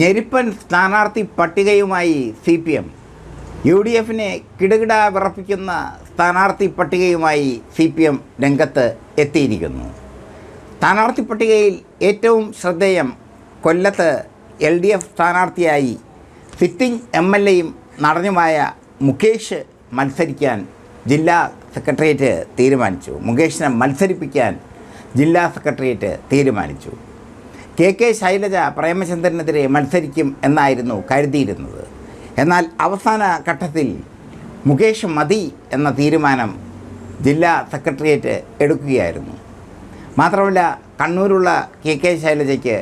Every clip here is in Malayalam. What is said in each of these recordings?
ഞെരിപ്പൻ സ്ഥാനാർത്ഥി പട്ടികയുമായി C P M. U D എഫിനെ കിടുകിട വിറപ്പിക്കുന്ന സ്ഥാനാർത്ഥി പട്ടികയുമായി സി പി എം രംഗത്ത് എത്തിയിരിക്കുന്നു. സ്ഥാനാർത്ഥി പട്ടികയിൽ ഏറ്റവും ശ്രദ്ധേയം കൊല്ലത്ത് എൽ ഡി എഫ് സ്ഥാനാർത്ഥിയായി സിറ്റിംഗ് എം എൽ എയും നടനുമായ മുകേഷ് മത്സരിക്കാൻ ജില്ലാ സെക്രട്ടേറിയറ്റ് തീരുമാനിച്ചു. മുകേഷിനെ മത്സരിപ്പിക്കാൻ ജില്ലാ സെക്രട്ടേറിയറ്റ് തീരുമാനിച്ചു. കെ കെ ശൈലജ പ്രേമചന്ദ്രനെതിരെ മത്സരിക്കും എന്നായിരുന്നു കരുതിയിരുന്നത്. എന്നാൽ അവസാന ഘട്ടത്തിൽ മുകേഷ് മതി എന്ന തീരുമാനം ജില്ലാ സെക്രട്ടേറിയറ്റ് എടുക്കുകയായിരുന്നു. മാത്രമല്ല കണ്ണൂരുള്ള കെ കെ ശൈലജയ്ക്ക്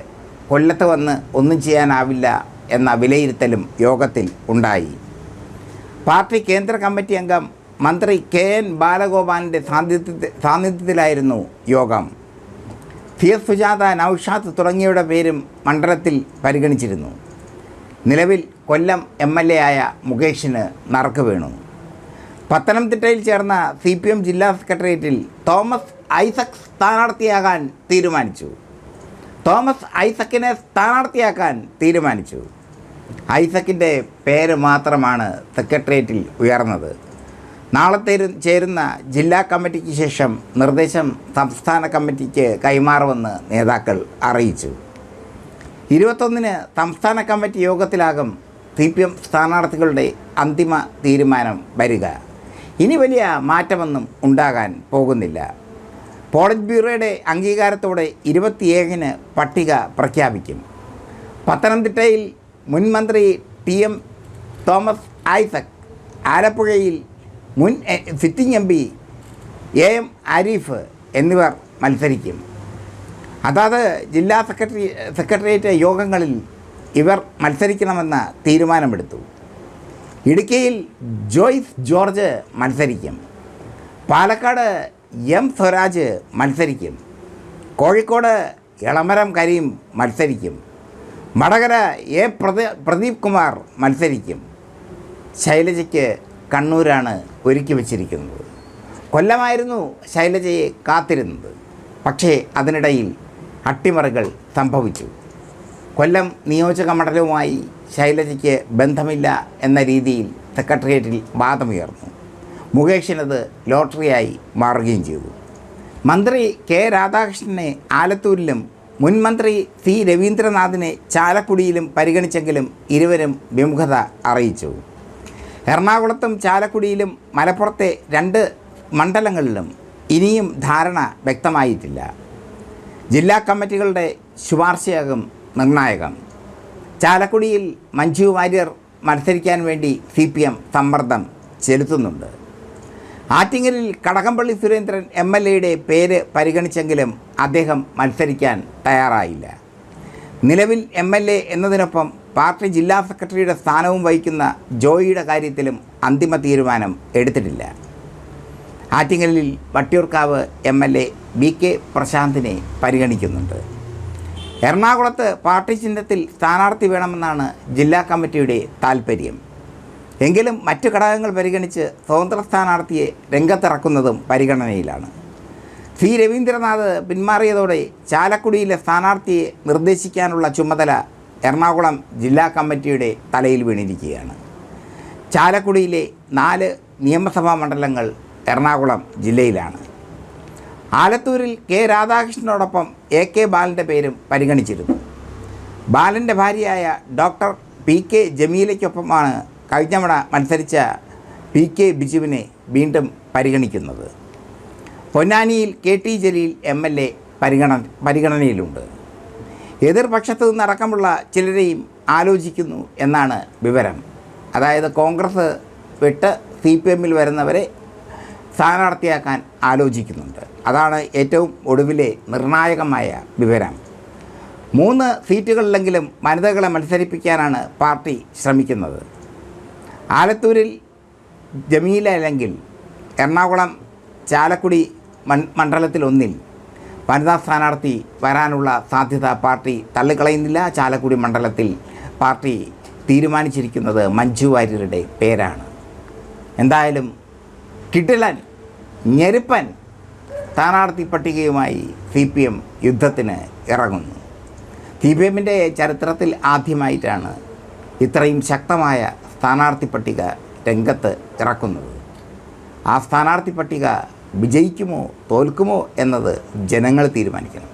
കൊല്ലത്ത് വന്ന് ഒന്നും ചെയ്യാനാവില്ല എന്ന വിലയിരുത്തലും യോഗത്തിൽ ഉണ്ടായി. പാർട്ടി കേന്ദ്ര കമ്മിറ്റി അംഗം മന്ത്രി കെ എൻ ബാലഗോപാലിന്റെ സാന്നിധ്യത്തിലായിരുന്നു യോഗം. എസ് സുജാത നൌഷാദ് തുടങ്ങിയവരുടെ പേരും മണ്ഡലത്തിൽ പരിഗണിച്ചിരുന്നു. നിലവിൽ കൊല്ലം എം എൽ എ ആയ മുകേഷിന് നറുക്ക് വീണു. പത്തനംതിട്ടയിൽ ചേർന്ന സി പി എം ജില്ലാ സെക്രട്ടേറിയറ്റിൽ തോമസ് ഐസക് സ്ഥാനാർത്ഥിയാകാൻ തീരുമാനിച്ചു. തോമസ് ഐസക്കിനെ സ്ഥാനാർത്ഥിയാക്കാൻ തീരുമാനിച്ചു. ഐസക്കിന്റെ പേര് മാത്രമാണ് സെക്രട്ടേറിയറ്റിൽ ഉയർന്നത്. നാളെ ചേരുന്ന ജില്ലാ കമ്മിറ്റിക്ക് ശേഷം നിർദ്ദേശം സംസ്ഥാന കമ്മിറ്റിക്ക് കൈമാറുമെന്ന് നേതാക്കൾ അറിയിച്ചു. ഇരുപത്തൊന്നിന് സംസ്ഥാന കമ്മിറ്റി യോഗത്തിലാകും സി പി എം സ്ഥാനാർത്ഥികളുടെ അന്തിമ തീരുമാനം വരിക. ഇനി വലിയ മാറ്റമൊന്നും ഉണ്ടാകാൻ പോകുന്നില്ല. പോളിറ്റ് ബ്യൂറോയുടെ അംഗീകാരത്തോടെ ഇരുപത്തിയേഴിന് പട്ടിക പ്രഖ്യാപിക്കും. പത്തനംതിട്ടയിൽ മുൻ മന്ത്രി ടി എം തോമസ് ഐസക് ആലപ്പുഴയിൽ മുൻ sitting M P A M Arif എന്നിവർ മത്സരിക്കും. അതാത് ജില്ലാ സെക്രട്ടറി സെക്രട്ടേറിയറ്റ് യോഗങ്ങളിൽ ഇവർ മത്സരിക്കണമെന്ന് തീരുമാനമെടുത്തു. ഇടുക്കിയിൽ ജോയ്സ് ജോർജ് മത്സരിക്കും. പാലക്കാട് എം സ്വരാജ് മത്സരിക്കും. കോഴിക്കോട് ഇളമരം കരീം മത്സരിക്കും. വടകര എ പ്രദ പ്രദീപ് കുമാർ മത്സരിക്കും. ശൈലജയ്ക്ക് കണ്ണൂരാണ് ഒരുക്കി വച്ചിരിക്കുന്നത്. കൊല്ലമായിരുന്നു ശൈലജയെ കാത്തിരുന്നത്. പക്ഷേ അതിനിടയിൽ അട്ടിമറികൾ സംഭവിച്ചു. കൊല്ലം നിയോജക മണ്ഡലവുമായി ശൈലജയ്ക്ക് ബന്ധമില്ല എന്ന രീതിയിൽ സെക്രട്ടേറിയറ്റിൽ വാദമുയർന്നു. മുകേഷിനത് ലോട്ടറിയായി മാറുകയും ചെയ്തു. മന്ത്രി കെ രാധാകൃഷ്ണനെ ആലത്തൂരിലും മുൻ മന്ത്രി സി രവീന്ദ്രനാഥിനെ ചാലക്കുടിയിലും പരിഗണിച്ചെങ്കിലും ഇരുവരും വിമുഖത അറിയിച്ചു. എറണാകുളത്തും ചാലക്കുടിയിലും മലപ്പുറത്തെ രണ്ട് മണ്ഡലങ്ങളിലും ഇനിയും ധാരണ വ്യക്തമായിട്ടില്ല. ജില്ലാ കമ്മിറ്റികളുടെ ശുപാർശയാകും നിർണായകം. ചാലക്കുടിയിൽ മഞ്ജു വാര്യർ മത്സരിക്കാൻ വേണ്ടി സി പി എം സമ്മർദ്ദം ചെലുത്തുന്നുണ്ട്. ആറ്റിങ്ങലിൽ കടകംപള്ളി സുരേന്ദ്രൻ എം എൽ എയുടെ പേര് പരിഗണിച്ചെങ്കിലും അദ്ദേഹം മത്സരിക്കാൻ തയ്യാറായില്ല. നിലവിൽ എം എൽ എ എന്നതിനൊപ്പം പാർട്ടി ജില്ലാ സെക്രട്ടറിയുടെ സ്ഥാനവും വഹിക്കുന്ന ജോയിയുടെ കാര്യത്തിലും അന്തിമ തീരുമാനം എടുത്തിട്ടില്ല. ആറ്റിങ്ങലിൽ Vattiyoorkavu M L A V K പ്രശാന്തിനെ പരിഗണിക്കുന്നുണ്ട്. എറണാകുളത്ത് പാർട്ടി ചിഹ്നത്തിൽ സ്ഥാനാർത്ഥി വേണമെന്നാണ് ജില്ലാ കമ്മിറ്റിയുടെ താൽപ്പര്യം എങ്കിലും മറ്റു ഘടകങ്ങൾ പരിഗണിച്ച് സ്വതന്ത്ര സ്ഥാനാർത്ഥിയെ രംഗത്തിറക്കുന്നതും പരിഗണനയിലാണ്. സി രവീന്ദ്രനാഥ് പിന്മാറിയതോടെ ചാലക്കുടിയിലെ സ്ഥാനാർത്ഥിയെ നിർദ്ദേശിക്കാനുള്ള ചുമതല എറണാകുളം ജില്ലാ കമ്മിറ്റിയുടെ തലയിൽ വീണിരിക്കുകയാണ്. ചാലക്കുടിയിലെ നാല് നിയമസഭാ മണ്ഡലങ്ങൾ എറണാകുളം ജില്ലയിലാണ്. ആലത്തൂരിൽ കെ രാധാകൃഷ്ണനോടൊപ്പം എ കെ ബാലന്റെ പേരും പരിഗണിച്ചിരുന്നു. ബാലന്റെ ഭാര്യയായ ഡോക്ടർ പി കെ ജമീലയ്ക്കൊപ്പമാണ് കഴിഞ്ഞവണ മത്സരിച്ച പി കെ ബിജുവിനെ വീണ്ടും പരിഗണിക്കുന്നത്. പൊന്നാനിയിൽ K T Jaleel M L A പരിഗണ പരിഗണനയിലുണ്ട്. എതിർപക്ഷത്തു നിന്നടക്കമുള്ള ചിലരെയും ആലോചിക്കുന്നു എന്നാണ് വിവരം. അതായത് കോൺഗ്രസ് വിട്ട് സി പി എമ്മിൽ വരുന്നവരെ സ്ഥാനാർത്ഥിയാക്കാൻ ആലോചിക്കുന്നുണ്ട്. അതാണ് ഏറ്റവും ഒടുവിലെ നിർണായകമായ വിവരം. മൂന്ന് സീറ്റുകളിലെങ്കിലും വനിതകളെ മത്സരിപ്പിക്കാനാണ് പാർട്ടി ശ്രമിക്കുന്നത്. ആലത്തൂരിൽ ജമീല അല്ലെങ്കിൽ എറണാകുളം ചാലക്കുടി മണ്ഡലത്തിലൊന്നിൽ വനിതാ സ്ഥാനാർത്ഥി വരാനുള്ള സാധ്യത പാർട്ടി തള്ളിക്കളയുന്നില്ല. ചാലക്കുടി മണ്ഡലത്തിൽ പാർട്ടി തീരുമാനിച്ചിരിക്കുന്നത് മഞ്ജു വാര്യരുടെ പേരാണ്. എന്തായാലും കിടിലൻ ഞെരുപ്പൻ സ്ഥാനാർത്ഥി പട്ടികയുമായി സി പി എം യുദ്ധത്തിന് ഇറങ്ങുന്നു. സി പി എമ്മിന്റെ ചരിത്രത്തിൽ ആദ്യമായിട്ടാണ് ഇത്രയും ശക്തമായ സ്ഥാനാർത്ഥി പട്ടിക രംഗത്ത് ഇറക്കുന്നത്. ആ സ്ഥാനാർത്ഥി പട്ടിക വിജയിക്കുമോ തോൽക്കുമോ എന്നത് ജനങ്ങൾ തീരുമാനിക്കണം.